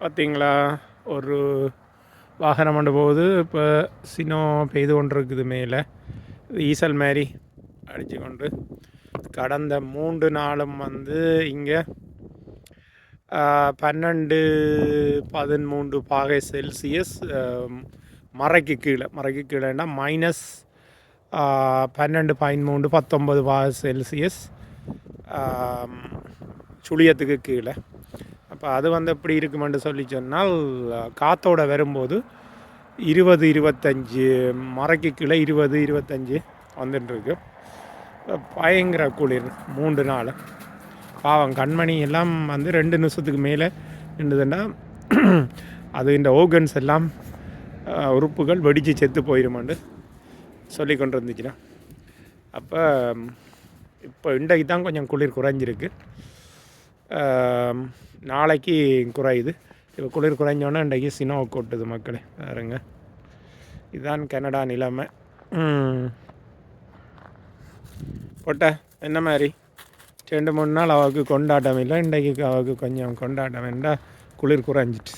பார்த்தீங்களா? ஒரு வாகனம் கொண்டு போகுது. இப்போ சினோ பெய்து கொண்டு இருக்குது மேலே ஈசல் மாதிரி அடித்து கொண்டு. கடந்த மூன்று நாளும் வந்து இங்கே பன்னெண்டு பதிமூன்று பாகை செல்சியஸ் மறைக்கு கீழே மறைக்கு கீழேன்னா மைனஸ் பன்னெண்டு பதிமூன்று பத்தொம்பது பாகை செல்சியஸ் சுழியத்துக்கு கீழே. அப்போ அது வந்து எப்படி இருக்குமென்று சொல்லி சொன்னால் காற்றோட வரும்போது இருபது இருபத்தஞ்சி மறைக்கு கீழே இருபது இருபத்தஞ்சி வந்துட்டுருக்கு பயங்கர குளிர் மூன்று நாள். பாவம் கண்மணி எல்லாம் வந்து ரெண்டு நிமிஷத்துக்கு மேலே நின்றுதுன்னா அது இந்த ஓகன்ஸ் எல்லாம் உறுப்புகள் வெடித்து செத்து போயிருமாண்டு சொல்லி கொண்டு இருந்துச்சுன்னா அப்போ இப்போ இன்றைக்கு தான் கொஞ்சம் குளிர் குறைஞ்சிருக்கு. நாளைக்கு குறையுது. இப்போ குளிர் குறைஞ்சோன்னே இன்றைக்கி சினோ கொட்டுது மக்களே பாருங்க. இதுதான் கனடா நிலைமை. போட்ட என்ன மாதிரி? ரெண்டு மூணு நாள் அவளுக்கு கொண்டாட்டம் இல்லை இன்றைக்கு அவளுக்கு கொஞ்சம் கொண்டாட்டம் வேண்டாம் குளிர் குறைஞ்சிட்டு